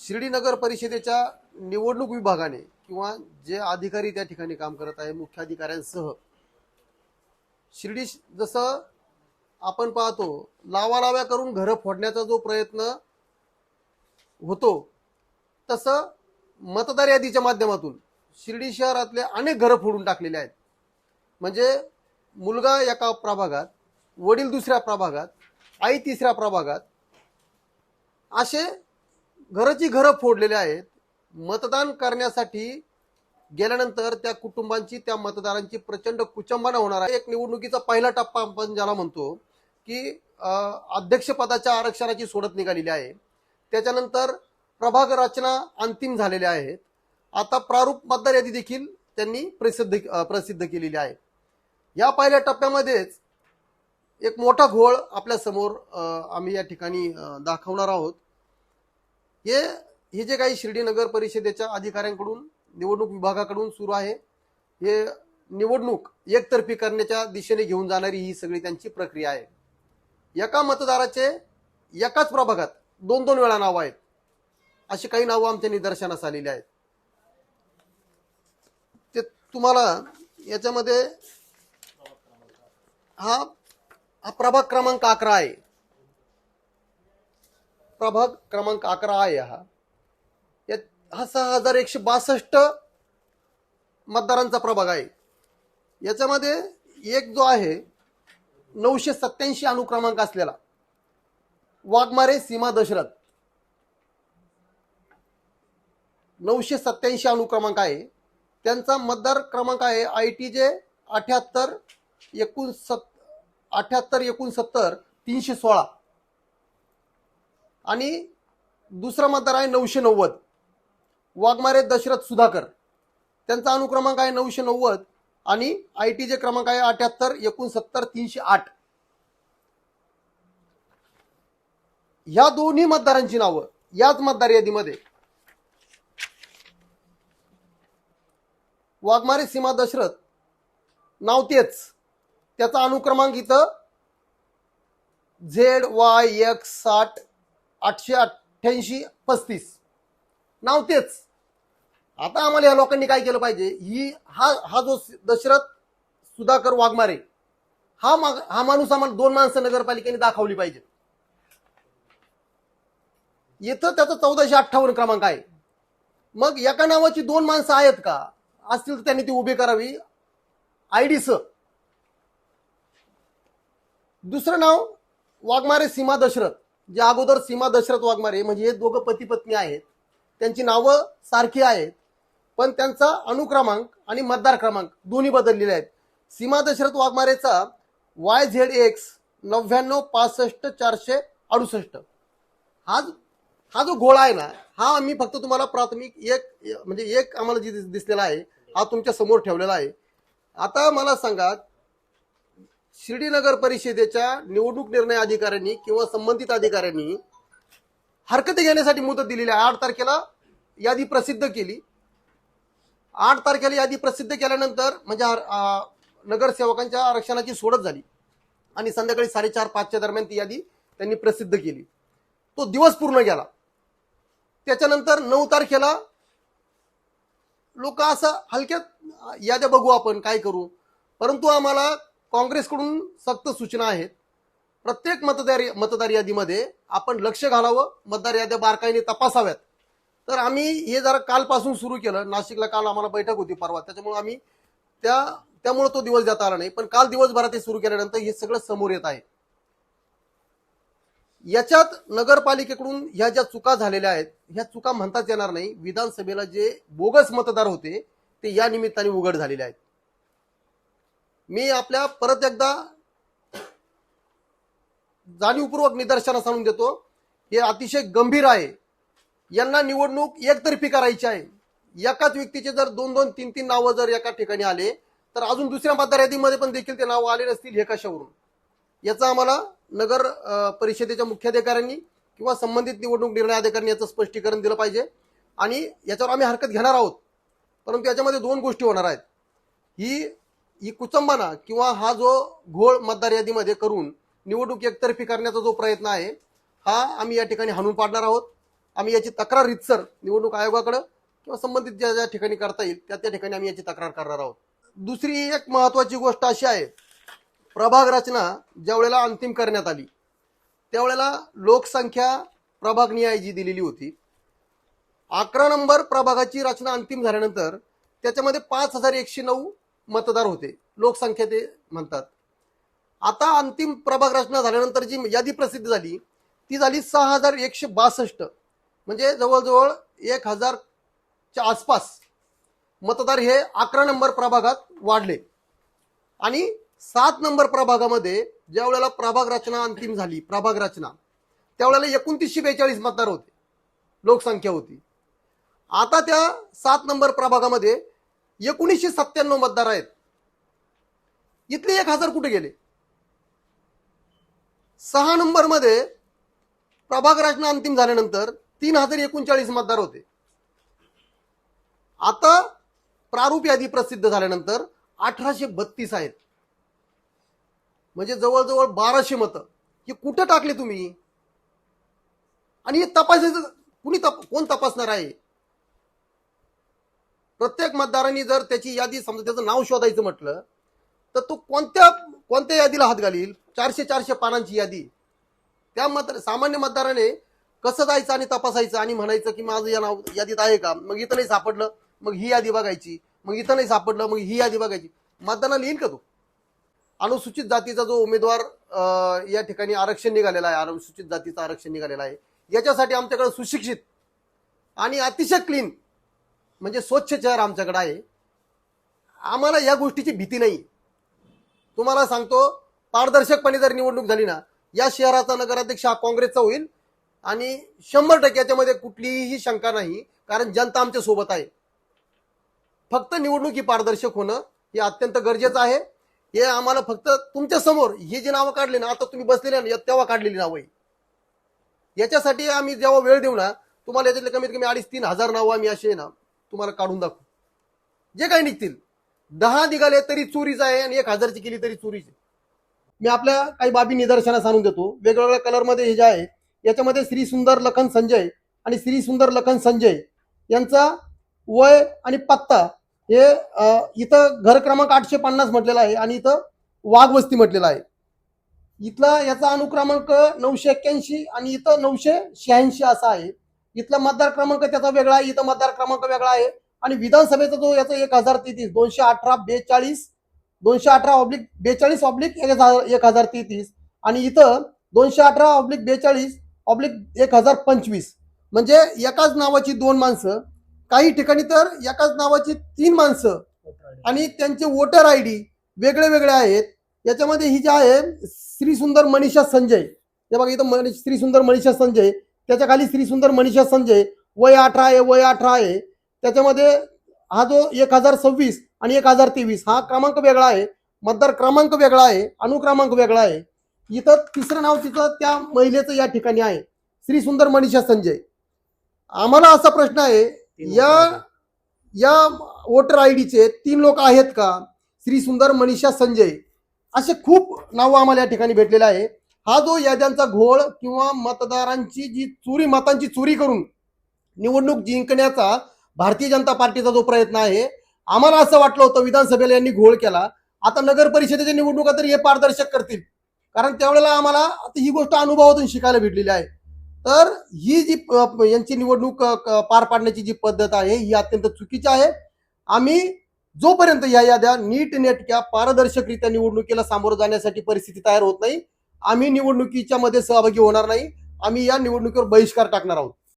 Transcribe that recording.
शिर्डी नगर परिषदेच्या निवडणूक विभागाने किंवा जे अधिकारी त्या ठिकाणी काम करत आहे मुख्य अधिकाऱ्यांसह शिर्डी श- जसं आपण पाहतो लावालाव्या करून घरं फोडण्याचा जो प्रयत्न होतो तसं मतदार यादीच्या माध्यमातून शिर्डी शहरातले अनेक घरं फोडून टाकलेले आहेत. म्हणजे मुलगा एका प्रभागात वडील दुसऱ्या प्रभागात आई तिसऱ्या प्रभागात असे घरची घरं फोडलेली आहेत. मतदान करण्यासाठी गेल्यानंतर त्या कुटुंबांची त्या मतदारांची प्रचंड कुचंबना होणार आहे. एक निवडणुकीचा पहिला टप्पा आपण ज्याला म्हणतो की अध्यक्षपदाच्या आरक्षणाची सोडत निघालेली आहे. त्याच्यानंतर प्रभाग रचना अंतिम झालेल्या आहेत. आता प्रारूप मतदार यादी देखील त्यांनी प्रसिद्ध प्रसिद्ध केलेली आहे. या पहिल्या टप्प्यामध्येच एक मोठा घोळ आपल्यासमोर आम्ही या ठिकाणी दाखवणार आहोत. हे हे जे काही शिर्डी नगर परिषदेच्या अधिकाऱ्यांकडून निवडणूक विभागाकडून सुरू आहे हे निवडणूक एकतर्फी करण्याच्या दिशेने घेऊन जाणारी ही सगळी त्यांची प्रक्रिया आहे. एका मतदाराचे एकाच प्रभागात दोन दोन वेळा नावं आहेत. अशी काही नावं आमच्या निदर्शनास आलेली आहेत. ते तुम्हाला याच्यामध्ये हा हा प्रभाग क्रमांक अकरा आहे. प्रभाग क्रमांक अकरा आहे हा. यात हा सहा हजार एकशे बासष्ट मतदारांचा प्रभाग आहे. याच्यामध्ये एक जो आहे नऊशे सत्याऐंशी अनुक्रमांक असलेला वाघमारे सीमा दशरथ. नऊशे सत्याऐंशी अनुक्रमांक आहे. त्यांचा मतदार क्रमांक आहे आय टी जे अठ्याहत्तर एकोणसत् अठ्याहत्तर एकोणसत्तर तीनशे सोळा. आणि दुसरा मतदार आहे नऊशे नव्वद. वाघमारे दशरथ सुधाकर. त्यांचा अनुक्रमांक आहे नऊशे नव्वद आणि आय टी जे क्रमांक आहे अठ्याहत्तर एकोणसत्तर तीनशे आठ. ह्या दोन्ही मतदारांची नावं याच मतदार यादीमध्ये. वाघमारे सीमा दशरथ नाव तेच. त्याचा अनुक्रमांक इथं झेड वाय एक्स साठ आठशे अठ्ठ्याऐंशी पस्तीस. नाव तेच. आता आम्हाला या लोकांनी काय केलं पाहिजे? ही हा हा जो दशरथ सुधाकर वाघमारे हा माग हा माणूस आम्हाला दोन माणसं नगरपालिकेने दाखवली पाहिजे येथं त्याचा चौदाशे अठ्ठावन्न क्रमांक आहे. मग एका नावाची दोन माणसं आहेत का? असतील तर त्यांनी ती उभी करावी. आय डी स. दुसरं नाव वाघमारे सीमा दशरथ. जे अगोदर सीमा दशरथ वाघमारे म्हणजे हे दोघं पती पत्नी आहेत त्यांची नावं सारखी आहेत पण त्यांचा अनुक्रमांक आणि मतदार क्रमांक दोन्ही बदललेले आहेत. सीमा दशरथ वाघमारेचा वाय झेड एक्स नव्याण्णव पासष्ट चारशे अडुसष्ट. हा हा जो गोळा आहे ना हा आम्ही फक्त तुम्हाला प्राथमिक एक म्हणजे एक आम्हाला जी दिस- दिसलेला आहे हा तुमच्यासमोर ठेवलेला आहे. आता मला सांगा शिर्डी नगर परिषदेच्या निवडणूक निर्णय अधिकाऱ्यांनी किंवा संबंधित अधिकाऱ्यांनी हरकती घेण्यासाठी मुदत दिलेली आहे. आठ तारखेला यादी प्रसिद्ध केली. आठ तारखेला यादी प्रसिद्ध केल्यानंतर म्हणजे नगरसेवकांच्या आरक्षणाची सोडत झाली. आणि संध्याकाळी साडेचार पाचच्या दरम्यान ती यादी त्यांनी प्रसिद्ध केली. तो दिवस पूर्ण गेला. त्याच्यानंतर नऊ तारखेला लोक असं हलक्यात याद्या बघू आपण काय करू? परंतु आम्हाला काँग्रेसकडून सक्त सूचना आहेत. प्रत्येक मतदार मतदार यादीमध्ये आपण लक्ष घालावं मतदार याद्या बारकाईने तपासाव्यात. तर आम्ही हे जरा कालपासून सुरू केलं. नाशिकला काल आम्हाला बैठक होती परवा. त्याच्यामुळे आम्ही त्या त्यामुळे तो दिवस देता आला नाही. पण काल दिवसभरात हे सुरू केल्यानंतर हे सगळं समोर येत आहे. याच्यात नगरपालिकेकडून ह्या ज्या चुका झालेल्या आहेत ह्या चुका म्हणताच येणार नाही. विधानसभेला जे बोगस मतदार होते ते या निमित्ताने उघड झालेले आहेत. मी आपल्या परत एकदा जाणीवपूर्वक निदर्शनास आणून देतो. हे अतिशय गंभीर आहे. यांना निवडणूक एकतर्फी करायची आहे. एकाच व्यक्तीचे जर दोन दोन तीन तीन नावं जर एका ठिकाणी आले तर अजून दुसऱ्या मतदार यादीमध्ये पण देखील ते नावं आले नसतील हे कशावरून? याचा आम्हाला नगर परिषदेच्या मुख्याधिकाऱ्यांनी किंवा संबंधित निवडणूक निर्णय अधिकाऱ्यांनी याचं स्पष्टीकरण दिलं पाहिजे. आणि याच्यावर आम्ही हरकत घेणार आहोत. परंतु याच्यामध्ये दोन गोष्टी होणार आहेत. ही ही कुचंबना किंवा हा जो घोळ मतदार यादीमध्ये करून निवडणूक एकतर्फी करण्याचा जो प्रयत्न आहे हा आम्ही या ठिकाणी हाणून पाडणार आहोत. आम्ही याची तक्रार रितसर निवडणूक आयोगाकडं किंवा संबंधित ज्या ज्या ठिकाणी करता येईल त्या त्या ठिकाणी आम्ही याची तक्रार करणार आहोत. दुसरी एक महत्वाची गोष्ट अशी आहे प्रभाग रचना ज्यावेळेला अंतिम करण्यात आली त्यावेळेला लोकसंख्या प्रभाग निहाय जी दिलेली होती. अकरा नंबर प्रभागाची रचना अंतिम झाल्यानंतर त्याच्यामध्ये पाच हजार एकशे नऊ मतदार होते. लोकसंख्या ते म्हणतात. आता अंतिम प्रभाग रचना झाल्यानंतर जी यादी प्रसिद्ध झाली ती झाली सहा हजार एकशे बासष्ट. म्हणजे जवळजवळ एक हजारच्या आसपास मतदार हे अकरा नंबर प्रभागात वाढले. आणि सात नंबर प्रभागामध्ये ज्या वेळेला प्रभाग रचना अंतिम झाली प्रभाग रचना त्यावेळेला एकोणतीसशे बेचाळीस मतदार होते. लोकसंख्या होती. आता त्या सात नंबर प्रभागामध्ये एकोणीसशे सत्त्याण्णव मतदार आहेत. इथले एक हजार कुठे गेले? सहा नंबरमध्ये प्रभाग रचना अंतिम झाल्यानंतर तीन हजार एकोणचाळीस मतदार होते. आता प्रारूप यादी प्रसिद्ध झाल्यानंतर अठराशे बत्तीस आहेत. म्हणजे जवळजवळ बाराशे मतं. हे कुठं टाकले तुम्ही? आणि हे तपासायचं कुणी तप कोण तपासणार आहे? प्रत्येक मतदारांनी जर त्याची यादी समजा त्याचं नाव शोधायचं म्हटलं तर तो कोणत्या कोणत्या यादीला हात घालील? चारशे चारशे पानांची यादी. त्या मत सामान्य मतदाराने कसं जायचं आणि तपासायचं आणि म्हणायचं की माझं या नाव यादीत आहे का? मग इथं नाही सापडलं मग ही यादी बघायची. मग इथं नाही सापडलं मग ही यादी बघायची. मतदानाला येईल का तो? अनुसूचित जातीचा जो उमेदवार या ठिकाणी आरक्षण निघालेला आहे अनुसूचित जातीचं आरक्षण निघालेलं आहे याच्यासाठी आमच्याकडे सुशिक्षित आणि अतिशय क्लीन म्हणजे स्वच्छ शहर आमच्याकडे आहे. आम्हाला या गोष्टीची भीती नाही. तुम्हाला सांगतो पारदर्शकपणे जर निवडणूक झाली ना या शहराचा नगराध्यक्ष हा काँग्रेसचा होईल आणि शंभर टक्के याच्यामध्ये कुठलीही शंका नाही कारण जनता आमच्यासोबत आहे. फक्त निवडणूक ही पारदर्शक होणं हे अत्यंत गरजेचं आहे. हे आम्हाला फक्त तुमच्यासमोर ही जी नावं काढली ना आता तुम्ही बसलेले ना तेव्हा काढलेली नावं आहे याच्यासाठी आम्ही जेव्हा वेळ देऊ ना तुम्हाला याच्यातले कमीत कमी अडीच तीन हजार नावं आम्ही असे ना तुम्हाला काढून दाखवू. जे काही निघतील. दहा निघाले तरी चोरीच आहे आणि एक हजारची केली तरी चोरीच आहे. मी आपल्या काही बाबी निदर्शनास आणून देतो. वेगवेगळ्या कलरमध्ये हे जे आहे याच्यामध्ये श्री सुंदर लखन संजय आणि श्री सुंदर लखन संजय यांचा वय आणि पत्ता हे इथं घर क्रमांक आठशे पन्नास म्हटलेला आहे आणि इथं वाघवस्ती म्हटलेला आहे. इथला याचा अनुक्रमांक नऊशे एक्क्याऐंशी आणि इथं नऊशे शहाऐंशी असा आहे. इथला मतदार क्रमांक त्याचा वेगळा आहे इथं मतदार क्रमांक वेगळा आहे. आणि विधानसभेचा जो याचा एक हजार तेहतीस दोनशे अठरा बेचाळीस दोनशे अठरा ऑब्लिक बेचाळीस ऑब्लिक एक हजार एक हजार तेहतीस. आणि इथं दोनशे अठरा ऑब्लिक बेचाळीस ऑब्लिक एक हजार पंचवीस. म्हणजे एकाच नावाची दोन माणसं काही ठिकाणी तर एकाच नावाची तीन माणसं आणि त्यांचे वोटर आय डी वेगळे वेगळे आहेत. याच्यामध्ये ही जी आहे श्री सुंदर मनीषा संजय. हे बघा इथं मनी- श्री सुंदर मनीषा संजय. त्याच्याखाली श्री सुंदर मनीषा संजय वय अठरा आहे वय अठरा आहे. त्याच्यामध्ये हा जो एक हजार सव्वीस आणि एक हजार तेवीस हा क्रमांक वेगळा आहे. मतदार क्रमांक वेगळा आहे अनुक्रमांक वेगळा आहे. इथं तिसरं नाव तिथं त्या महिलेचं या ठिकाणी आहे. श्री सुंदर मनीषा संजय. आम्हाला असा प्रश्न आहे या या वोटर आय डीचे तीन लोक आहेत का? श्री सुंदर मनीषा संजय. असे खूप नावं आम्हाला या ठिकाणी भेटलेले आहे. हा जो याद्यांचा घोळ किंवा मतदारांची जी चोरी मतांची चोरी करून निवडणूक जिंकण्याचा भारतीय जनता पार्टीचा जो प्रयत्न आहे आम्हाला असं वाटलं होतं विधानसभेला यांनी घोळ केला. आता नगर परिषदेच्या निवडणुका तरी हे पारदर्शक करतील. कारण त्यावेळेला आम्हाला आता ही गोष्ट अनुभवातून शिकायला भेटलेली आहे. तर ही जी यांची निवडणूक पार पाडण्याची जी पद्धत आहे ही अत्यंत चुकीची आहे. आम्ही जोपर्यंत या याद्या नीट नेटक्या पारदर्शकरित्या निवडणुकीला सामोरं जाण्यासाठी परिस्थिती तयार होत नाही आम्ही निवडणुकीच्या मध्ये सहभागी होणार नाही. आम्ही या निवडणुकीवर बहिष्कार टाकणार आहोत.